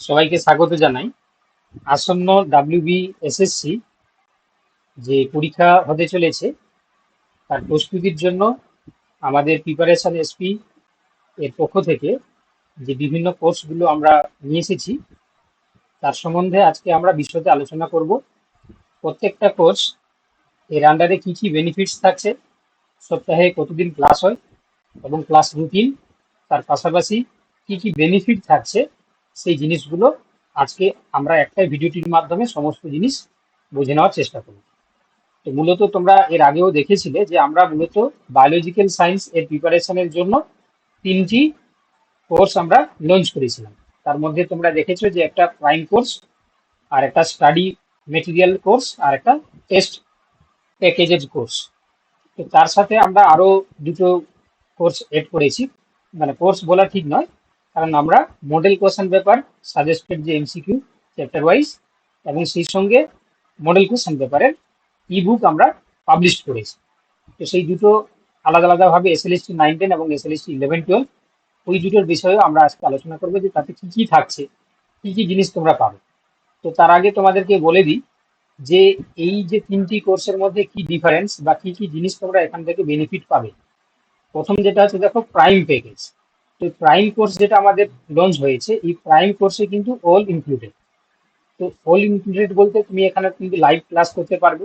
সবাইকে স্বাগত জানাই। আসন্ন ডাব্লিউবি এসএসসি যে পরীক্ষা হতে চলেছে, তার প্রস্তুতির জন্য আমাদের প্রিপারেশন এসপি এর পক্ষ থেকে যে বিভিন্ন কোর্সগুলো আমরা নিয়ে এসেছি, তার সম্বন্ধে আজকে আমরা বিশদে আলোচনা করব। প্রত্যেকটা কোর্স এর আন্ডারে কী কী বেনিফিটস থাকছে, সপ্তাহে কতদিন ক্লাস হয় এবং ক্লাস রুটিন তার পাশাপাশি কি কি বেনিফিট থাকছে সেই জিনিসগুলো আজকে আমরা একটা ভিডিওটির মাধ্যমে সমস্ত জিনিস বুঝে নেওয়ার চেষ্টা করব। তো মূলত তোমরা এর আগেও দেখেছিলে যে আমরা মূলত বায়োলজিক্যাল সায়েন্স এর প্রিপারেশনের জন্য তিনটি কোর্স আমরা লঞ্চ করেছিলাম। তার মধ্যে তোমরা দেখেছ যে একটা প্রাইম কোর্স আর একটা স্টাডি মেটেরিয়াল কোর্স আর একটা টেস্ট প্যাকেজের কোর্স তো তার সাথে আমরা আরও দুটো কোর্স এড করেছি। মানে কোর্স বলা ঠিক নয় কারণ আমরা মডেল কোয়েশ্চেন পেপার সাজেস্টেড যে এমসিকিউ চ্যাপ্টার ওয়াইজ এবং সেই সঙ্গে মডেল কোয়েশ্চেন পেপারের ই বুক আমরা পাবলিশ করেছি। তো সেই দুটো আলাদা আলাদাভাবে S L S T nine ten এবং S L S T eleven twelve ওই দুটোর বিষয়েও আমরা আজকে আলোচনা করব যে তাতে কী কী থাকছে, কী কী জিনিস তোমরা পাবে। তো তার আগে তোমাদেরকে বলে দিই যে এই যে তিনটি কোর্সের মধ্যে কি ডিফারেন্স বা কি কি জিনিস তোমরা এখান থেকে বেনিফিট পাবে। প্রথম যেটা হচ্ছে দেখো প্রাইম প্যাকেজ তো প্রাইম কোর্স যেটা আমাদের লঞ্চ হয়েছে, এই প্রাইম কোর্সে কিন্তু অল ইনক্লুডেড তো অল ইনক্লুডেড বলতে তুমি এখানে কিন্তু লাইভ ক্লাস করতে পারবে।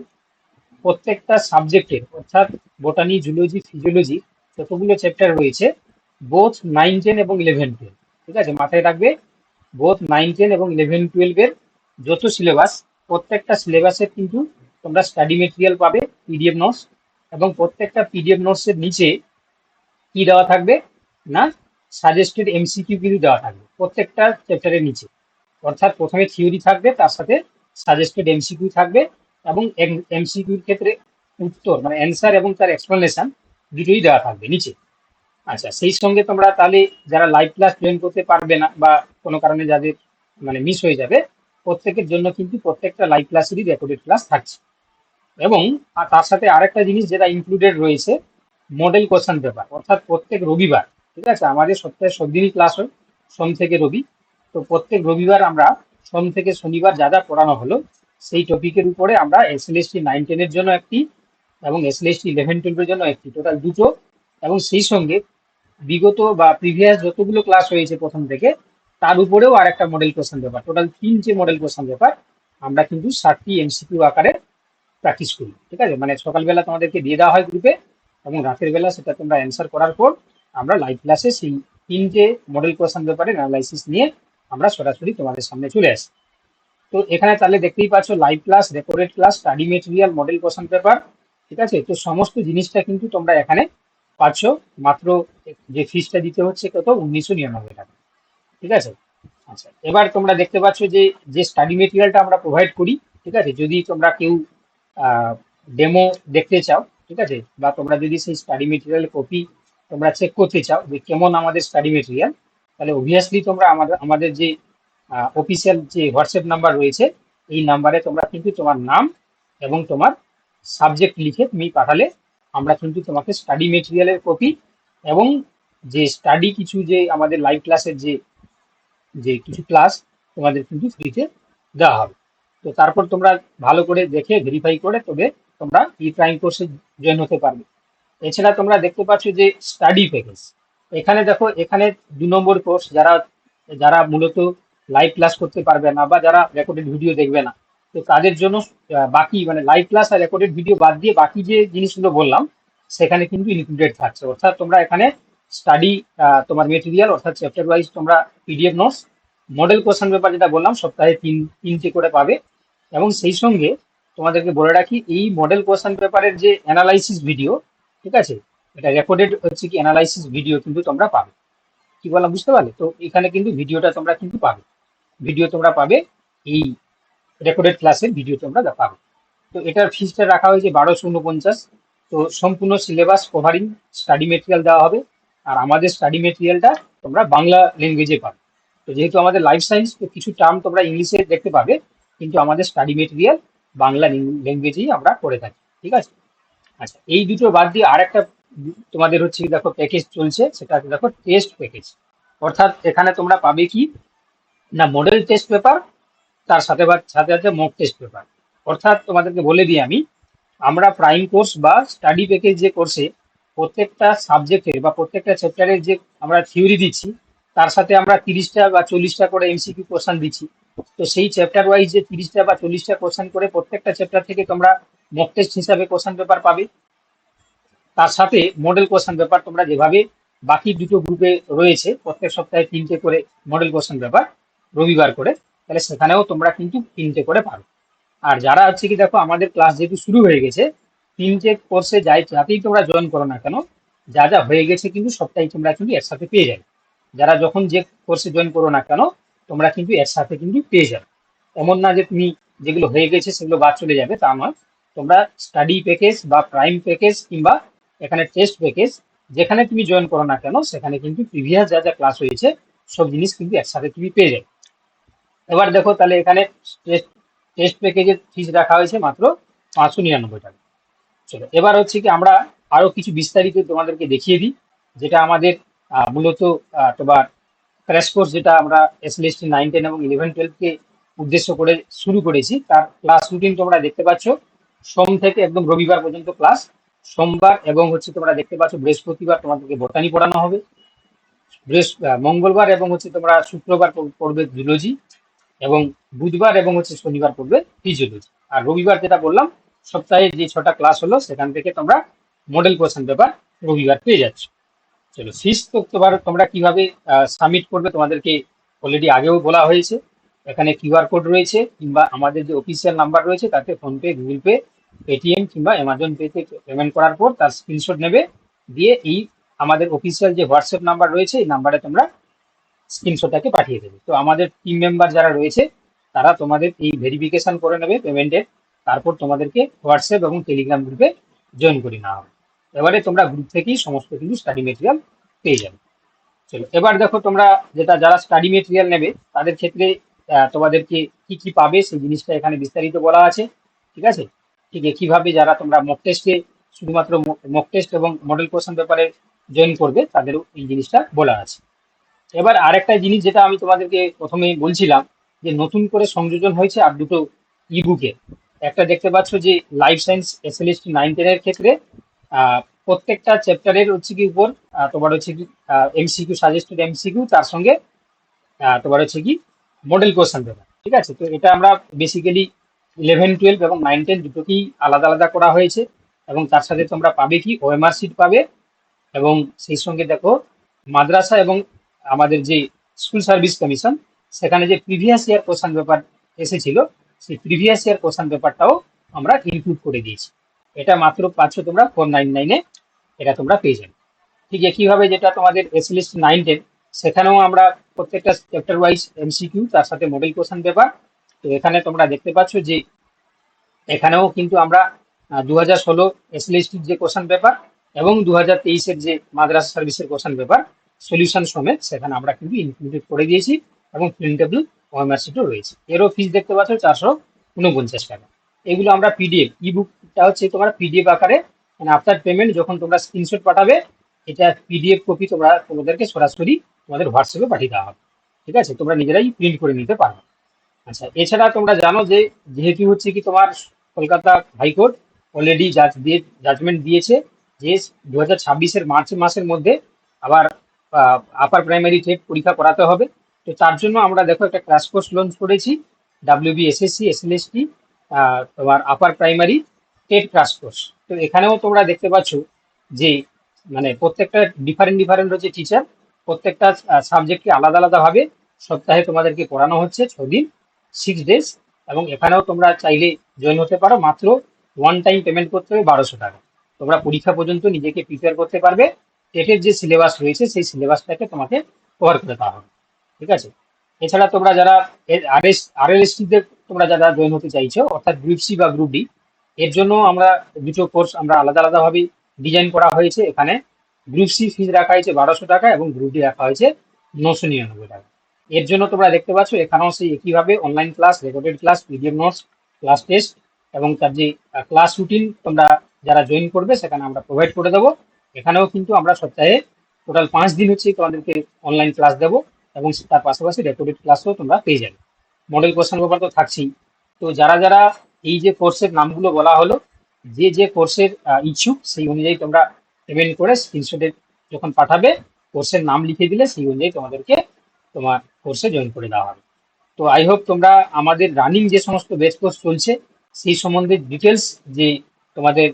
প্রত্যেকটা সাবজেক্টে, অর্থাৎ বোটানি জুলজি ফিজিওলজি যতগুলো চ্যাপ্টার রয়েছে বোথ নাইন টেন এবং ইলেভেন টুয়েলভ ঠিক আছে? মাথায় রাখবে বোথ নাইন টেন এবং ইলেভেন টুয়েলভের যত সিলেবাস প্রত্যেকটা সিলেবাসের কিন্তু তোমরা স্টাডি মেটেরিয়াল পাবে পিডিএফ নোটস এবং প্রত্যেকটা পিডিএফ নোটসের নিচে কি দেওয়া থাকবে? না সাজেস্টেড এমসিকিউ কিন্তু দেওয়া থাকবে প্রত্যেকটা চ্যাপ্টারের নিচে। অর্থাৎ প্রথমে থিওরি থাকবে, তার সাথে সাজেস্টেড এমসিকিউ থাকবে এবং এমসিকিউর ক্ষেত্রে উত্তর মানে অ্যান্সার এবং তার এক্সপ্লেনেশন দুটোই দেওয়া থাকবে নিচে। আচ্ছা সেই সঙ্গে তোমরা তাহলে যারা লাইভ ক্লাস জয়েন করতে পারবে না বা কোনো কারণে যাদের মানে মিস হয়ে যাবে, প্রত্যেকের জন্য কিন্তু প্রত্যেকটা লাইভ ক্লাসেরই রেকর্ডেড ক্লাস থাকছে। এবং তার সাথে আরেকটা জিনিস যেটা ইনক্লুডেড রয়েছে মডেল কোশ্চেন পেপার অর্থাৎ প্রত্যেক রবিবার ঠিক আছে? আমাদের সপ্তাহে সব দিনই ক্লাস হয়, সোম থেকে রবি। তো প্রত্যেক রবিবার আমরা সোম থেকে শনিবার যা যা পড়ানো হলো, সেই টপিকের উপরে আমরা S L S T nine টেনের জন্য একটি এবং S L S T eleven টুয়েলভের জন্য একটি। টোটাল দুটো। এবং সেই সঙ্গে বিগত বা প্রিভিয়াস যতগুলো ক্লাস হয়েছে প্রথম থেকে, তার উপরেও আর একটা মডেল কোশ্চেন পেপার টোটাল তিন যে মডেল কোশ্চেন পেপার আমরা কিন্তু ষাটটি এমসিকিউ আকারে প্র্যাকটিস করি। ঠিক আছে? মানে সকালবেলা তোমাদেরকে দিয়ে দেওয়া হয় গ্রুপে এবং রাতের বেলা সেটা তোমরা অ্যান্সার করার পর আমরা লাইভ ক্লাসে সেই তিনটে মডেল কোয়েশ্চেন পেপারের অ্যানালাইসিস নিয়ে আমরা সরাসরি তোমাদের সামনে চলে আসি। তো এখানে তাহলে দেখতেই পাচ্ছ live class recorded class study material model question paper ঠিক আছে? তো সমস্ত জিনিসটা কিন্তু তোমরা এখানে পাচ্ছ। মাত্র যে ফিসটা দিতে হচ্ছে কত? উনিশশো নিরানব্বই টাকা। ঠিক আছে? আচ্ছা এবার তোমরা দেখতে পাচ্ছ যে যে স্টাডি মেটেরিয়ালটা আমরা প্রোভাইড করি, ঠিক আছে? যদি তোমরা কেউ ডেমো দেখতে চাও, ঠিক আছে? বা তোমরা যদি সেই স্টাডি মেটেরিয়াল কপি তোমরা চেক করতে চাও যে কেমন আমাদের স্টাডি মেটেরিয়াল তাহলে অবভিয়াসলি তোমরা আমাদের আমাদের যে অফিসিয়াল যে হোয়াটসঅ্যাপ নাম্বার রয়েছে, এই নাম্বারে তোমরা কিন্তু তোমার নাম এবং তোমার সাবজেক্ট লিখে তুমি পাঠালে আমরা কিন্তু তোমাকে স্টাডি মেটেরিয়ালের কপি এবং যে স্টাডি কিছু যে আমাদের লাইভ ক্লাসের যে যে কিছু ক্লাস তোমাদের কিন্তু ফ্রিতে দেওয়া হবে। তো তারপর তোমরা ভালো করে দেখে ভেরিফাই করে তবে তোমরা ই প্রাইম কোর্সে জয়েন হতে পারবে। এছাড়া তোমরা দেখতে পাচ্ছ যে স্টাডি প্যাকেজ এখানে দেখো, এখানে দু নম্বর কোর্স যারা যারা মূলত লাইভ ক্লাস করতে পারবে না বা যারা রেকর্ডেড ভিডিও দেখবে না, তো তাদের জন্য বাকি মানে লাইভ ক্লাস আর রেকর্ডেড ভিডিও বাদ দিয়ে বাকি যে জিনিসগুলো বললাম, সেখানে কিন্তু ইনক্লুডেড থাকছে। অর্থাৎ তোমরা এখানে স্টাডি তোমার মেটেরিয়াল অর্থাৎ চ্যাপ্টার ওয়াইজ তোমরা PDF notes model question paper যেটা বললাম, সপ্তাহে তিন, তিনটে করে পাবে। এবং সেই সঙ্গে তোমাদেরকে বলে রাখি, এই মডেল কোশ্চেন পেপারের যে অ্যানালাইসিস ভিডিও ঠিক আছে? এটা রেকর্ডেড হচ্ছে কি অ্যানালাইসিস ভিডিও কিন্তু তোমরা পাবে। কি বললাম, বুঝতে পারলে? তো এখানে কিন্তু ভিডিওটা তোমরা কিন্তু পাবে। ভিডিও তোমরা পাবে, এই রেকর্ডেড ক্লাসের ভিডিও তোমরা পাবে। তো এটার ফিজটা রাখা হয়েছে বারোশো উনপঞ্চাশ। তো সম্পূর্ণ সিলেবাস কভারিং স্টাডি মেটেরিয়াল দেওয়া হবে। আর আমাদের স্টাডি মেটেরিয়ালটা তোমরা বাংলা ল্যাঙ্গুয়েজে পাবে। তো যেহেতু আমাদের লাইফ সায়েন্স তো কিছু টার্ম তোমরা ইংলিশে দেখতে পাবে, কিন্তু আমাদের স্টাডি মেটেরিয়াল বাংলা ল্যাঙ্গুয়েজেই আমরা করে থাকি। ঠিক আছে? আচ্ছা এই দুটো বাদ দিয়ে আর একটা তোমাদের হচ্ছে দেখো প্যাকেজ চলছে, সেটা দেখো টেস্ট প্যাকেজ অর্থাৎ এখানে তোমরা পাবে কি? না মডেল টেস্ট পেপার তার সাথে সাথে সাথে মক টেস্ট পেপার অর্থাৎ তোমাদেরকে বলে দিই আমি, আমরা প্রাইম কোর্স বা স্টাডি প্যাকেজ যে কোর্সে প্রত্যেকটা সাবজেক্টের বা প্রত্যেকটা চ্যাপ্টারের যে আমরা থিওরি দিচ্ছি, তার সাথে আমরা তিরিশটা বা চল্লিশটা করে এমসিকিউ কোশ্চেন দিচ্ছি। তো সেই চ্যাপ্টার ওয়াইজ যে তিরিশটা বা চল্লিশটা কোশ্চেন করে প্রত্যেকটা চ্যাপ্টার থেকে তোমরা মক টেস্ট হিসাবে কোশ্চেন পেপার পাবে। তার সাথে মডেল কোশ্চেন পেপার তোমরা যেভাবে বাকি দুটো গ্রুপে রয়েছে, প্রত্যেক সপ্তাহে তিনটে করে মডেল কোশ্চেন পেপার রবিবার করে, তাহলে সেখানেও তোমরা কিন্তু তিনটে করে পারো আর যারা হচ্ছে কি দেখো, আমাদের ক্লাস যেহেতু শুরু হয়ে গেছে, তিনটে কোর্সে যাই যাতেই তোমরা জয়েন করো না কেন, যা যা হয়ে গেছে কিন্তু সবটাই তোমরা কিন্তু একসাথে পেয়ে যাবে। যারা যখন যে কোর্সে জয়েন করো না কেন, তোমরা কিন্তু একসাথে কিন্তু পেয়ে যাবে। এমন না যে তুমি যেগুলো হয়ে গেছে সেগুলো বাদ চলে যাবে, তা নয়। তোমরা স্টাডি প্যাকেজ বা প্রাইম প্যাকেজ কিংবা এখানে টেস্ট প্যাকেজ যেখানে তুমি জয়েন করো না কেন, সেখানে কিন্তু প্রিভিয়াস যা যা ক্লাস হয়েছে, সব জিনিস কিন্তু একসাথে তুমি পেয়ে যাবে। এবার দেখো তাহলে এখানে টেস্ট টেস্ট প্যাকেজের ফিস রাখা হয়েছে মাত্র পাঁচশো নিরানব্বই টাকা। চলো, এবার হচ্ছে কি আমরা আরও কিছু বিস্তারিত তোমাদেরকে দেখিয়ে দিই, যেটা আমাদের মূলত তোমার ক্র্যাশ কোর্স যেটা আমরা এসএলএসটি নাইন টেন এবং ইলেভেন টুয়েলভকে উদ্দেশ্য করে শুরু করেছি, তার ক্লাস রুটিন তোমরা দেখতে পাচ্ছ। সোম থেকে একদম রবিবার পর্যন্ত ক্লাস সোমবার এবং হচ্ছে তোমরা দেখতে পাচ্ছ বৃহস্পতিবার তোমাদেরকে বোটানি পড়ানো হবে। মঙ্গলবার এবং হচ্ছে তোমরা শুক্রবার পড়বে জুলজি এবং বুধবার এবং হচ্ছে শনিবার পড়বে ফিজিওলজি আর রবিবার যেটা বললাম, সপ্তাহে যে ছটা ক্লাস হলো, সেখান থেকে তোমরা মডেল কোশ্চেন পেপার রবিবার পেয়ে যাচ্ছ। চলো শীষ তো তোমার তোমরা কীভাবে সাবমিট করবে তোমাদেরকে অলরেডি আগেও বলা হয়েছে। এখানে কিউআর কোড রয়েছে কিংবা আমাদের যে অফিসিয়াল নাম্বার রয়েছে, তাতে ফোনপে গুগল পে পেটিএম কিংবা অ্যামাজন পেতে পেমেন্ট করার পর তার স্ক্রিনশট নেবে, দিয়ে এই আমাদের অফিসিয়াল যে হোয়াটসঅ্যাপ নাম্বার রয়েছে, এই নাম্বারে তোমরা স্ক্রিনশটটাকে পাঠিয়ে দেবে। তো আমাদের টিম মেম্বার যারা রয়েছে, তারা তোমাদের এই ভেরিফিকেশন করে নেবে পেমেন্টের তারপর তোমাদেরকে হোয়াটসঅ্যাপ এবং টেলিগ্রাম গ্রুপে জয়েন করে নেওয়া হবে। এবারে তোমরা গ্রুপ থেকেই সমস্ত কিছু স্টাডি মেটেরিয়াল পেয়ে যাবে। চলো, এবার দেখো তোমরা যেটা যারা স্টাডি মেটেরিয়াল নেবে, তাদের ক্ষেত্রে তোমাদেরকে কি কি পাবে, সেই জিনিসটা এখানে বিস্তারিত বলা আছে, ঠিক আছে? ঠিক একইভাবে যারা তোমরা মক টেস্টে শুধুমাত্র মক টেস্ট এবং মডেল কোশ্চেন পেপারে জয়েন করবে, তাদেরও এই জিনিসটা বলা আছে। এবার আরেকটা জিনিস যেটা আমি তোমাদেরকে প্রথমে বলছিলাম, যে নতুন করে সংযোজন হয়েছে আর দুটো ইবুকে একটা দেখতে পাচ্ছ যে লাইফ সায়েন্স এসএলএসটি নাইন টেনের ক্ষেত্রে প্রত্যেকটা চ্যাপ্টারের হচ্ছে কি উপর তোমার হচ্ছে কি এমসিকিউ সাজেস্টেড এমসিকিউ তার সঙ্গে তোমার হচ্ছে কি মডেল কোশ্চেন পেপার ঠিক আছে? তো এটা আমরা বেসিক্যালি ইলেভেন টুয়েলভ এবং নাইন টেন দুটোকেই আলাদা আলাদা করা হয়েছে এবং তার সাথে তোমরা পাবে কি ওএমআর সিট পাবে এবং সেই সঙ্গে দেখো মাদ্রাসা এবং আমাদের যে স্কুল সার্ভিস কমিশন সেখানে যে প্রিভিয়াস ইয়ার কোশ্চেন পেপার এসেছিল, সেই প্রিভিয়াস ইয়ার কোশ্চেন পেপারটাও আমরা ইনক্লুড করে দিয়েছি। এটা মাত্র পাচ্ছ তোমরা ফোর নাইন নাইনে এটা তোমরা পেয়ে যাবে। ঠিক একইভাবে যেটা তোমাদের এসএলএস নাইন টেন সেখানেও আমরা প্রত্যেকটা চ্যাপ্টার ওয়াইজ এমসিকিউ তার সাথে মডেল কোশ্চেন পেপার তো এখানে তোমরা দেখতে পাচ্ছ যে এখানেও কিন্তু আমরা দু হাজার ষোলো এসএলএসটির যে কোশ্চেন পেপার এবং দু হাজার তেইশের যে মাদ্রাসা সার্ভিসের কোশ্চেন পেপার সলিউশন সমেত সেখানে আমরা কিন্তু ইনক্লুডেড করে দিয়েছি এবং প্রিন্টেবল ওএমআর সিটও রয়েছে। এরও ফিস দেখতে পাচ্ছ চারশো উনপঞ্চাশ টাকা। এগুলো আমরা পিডিএফ ই বুকটা হচ্ছে তোমরা পিডিএফ আকারে মানে আফটার পেমেন্ট যখন তোমরা স্ক্রিনশট পাঠাবে, এটা পিডিএফ কপি তোমরা তোমাদেরকে সরাসরি তোমাদের হোয়াটসঅ্যাপে পাঠিয়ে দেওয়া হবে। ঠিক আছে? তোমরা নিজেরাই প্রিন্ট করে নিতে পারবে। আচ্ছা এছাড়া তোমরা জানো যে যেহেতু হচ্ছে কি তোমার কলকাতা হাইকোর্ট অলরেডি জাজ দিয়ে জাজমেন্ট দিয়েছে যে দু হাজার ছাব্বিশের মার্চ মাসের মধ্যে আবার আপার প্রাইমারি টেট পরীক্ষা করাতে হবে। তো তার জন্য আমরা দেখো একটা ক্লাস কোর্স লঞ্চ করেছি ডাব্লিউবি এসএসসি এসএলএসটি তোমার upper primary TET class course তো এখানেও তোমরা দেখতে পাচ্ছ যে মানে প্রত্যেকটা ডিফারেন্ট ডিফারেন্ট হচ্ছে টিচার প্রত্যেকটা সাবজেক্টকে আলাদা আলাদাভাবে সপ্তাহে তোমাদেরকে পড়ানো হচ্ছে ছদিন। সিক্স ডেজ এবং এখানেও তোমরা চাইলে জয়েন হতে পারো। মাত্র ওয়ান টাইম পেমেন্ট করতে হবে বারোশো টাকা। তোমরা পরীক্ষা পর্যন্ত নিজেকে প্রিপেয়ার করতে পারবে। টেটের যে সিলেবাস রয়েছে, সেই সিলেবাসটাকে তোমাকে কভার করে দেওয়া হবে। ঠিক আছে? এছাড়া তোমরা যারা আর এস আর তোমরা যারা জয়েন হতে চাইছো, অর্থাৎ গ্রুপ সি বা গ্রুপ ডি এর জন্য আমরা দুটো কোর্স আমরা আলাদা আলাদাভাবে ডিজাইন করা হয়েছে। এখানে গ্রুপ সি ফিজ রাখা হয়েছে বারোশো টাকা এবং গ্রুপ ডি রাখা হয়েছে নশো নিরানব্বই টাকা। এর জন্য তোমরা দেখতে পাচ্ছ, এখানেও সেই একইভাবে online class recorded class PDF notes class test এবং তার যে ক্লাস রুটিন তোমরা যারা জয়েন করবে, সেখানে আমরা প্রোভাইড করে দেবো। এখানেও কিন্তু আমরা সপ্তাহে টোটাল পাঁচ দিন হচ্ছে তোমাদেরকে অনলাইন ক্লাস দেবো এবং তার পাশাপাশি রেকর্ডেড ক্লাসও তোমরা পেয়ে যাবে। মডেল কোশ্চেন পেপার তো থাকছেই। তো যারা যারা এই যে কোর্সের নামগুলো বলা হলো, যে যে কোর্সের ইচ্ছুক, সেই অনুযায়ী তোমরা পেমেন্ট করে স্ক্রিনশটে যখন পাঠাবে কোর্সের নাম লিখে দিলে সেই অনুযায়ী তোমাদেরকে তোমার কোর্সে জয়েন করে দেওয়া হবে। তো আই হোপ তোমরা আমাদের রানিং যে সমস্ত বেস কোর্স চলছে, সেই সম্বন্ধে ডিটেলস যে তোমাদের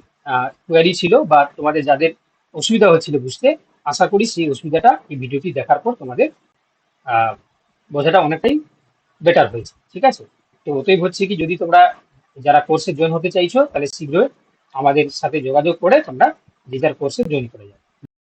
কোয়ারি ছিল বা তোমাদের যাদের অসুবিধা হচ্ছিল বুঝতে, আশা করি সেই অসুবিধাটা এই ভিডিওটি দেখার পর তোমাদের বোঝাটা অনেকটাই বেটার হয়েছে। ঠিক আছে? তো অতএব হচ্ছে কি, যদি তোমরা যারা কোর্সে জয়েন হতে চাইছো, তাহলে শীঘ্রই আমাদের সাথে যোগাযোগ করে তোমরা যে যার কোর্সে জয়েন করে যাবে